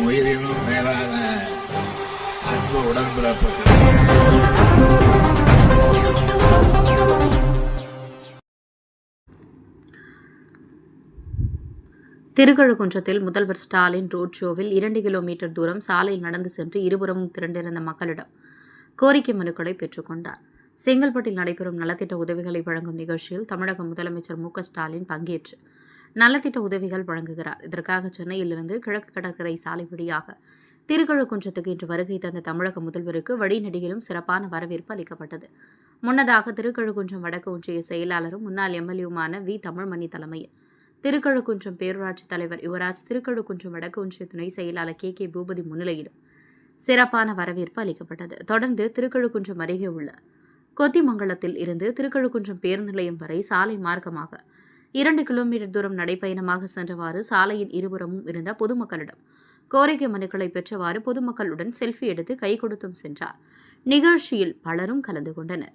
உயிரினும் மேலான அன்பு உடன்பிறப்பு திருக்கழுக்குன்றத்தில் முதல்வர் ஸ்டாலின் ரோட் ஷோவில் இரண்டு கிலோமீட்டர் தூரம் சாலையில் நடந்து சென்று இருபுறமும் திரண்டிருந்த மக்களிடம் கோரிக்கை மனுக்களை பெற்றுக்கொண்டார் செங்கல்பட்டில் நடைபெறும் நலத்திட்ட உதவிகளை வழங்கும் நிகழ்ச்சியில் தமிழக முதலமைச்சர் மு ஸ்டாலின் பங்கேற்று நலத்திட்ட உதவிகள் வழங்குகிறார். இதற்காக சென்னையிலிருந்து கிழக்கு கடற்கரை சாலை வழியாக திருக்கழுக்குன்றத்துக்கு இன்று வருகை தந்த தமிழக முதல்வருக்கு வழிநடிகிலும் சிறப்பான வரவேற்பு அளிக்கப்பட்டது. முன்னதாக திருக்கழுக்குன்றம் வடக்கு ஒன்றிய செயலாளரும் முன்னாள் எம்எல்ஏவுமான வி. தமிழ்மணி தலைமையில் திருக்கழுக்குன்றம் பேரூராட்சி தலைவர் யுவராஜ் திருக்கழுக்குன்றம் வடக்கு ஒன்றிய துணை செயலாளர் கே. கே. பூபதி முன்னிலையிலும் சிறப்பான வரவேற்பு அளிக்கப்பட்டது. தொடர்ந்து திருக்கழுக்குன்றம் அருகே உள்ள கொத்திமங்கலத்தில் இருந்து திருக்கழுக்குன்றம் பேருந்து நிலையம் வரை சாலை மார்க்கமாக இரண்டு கிலோமீட்டர் தூரம் நடைப்பயணமாக சென்றவாறு சாலையின் இருபுறமும் இருந்த பொதுமக்களிடம் கோரிக்கை மனுக்களை பெற்றவாறு பொதுமக்களுடன் செல்ஃபி எடுத்து கை கொடுத்தும் சென்றார். நிகழ்ச்சியில் பலரும் கலந்து கொண்டனர்.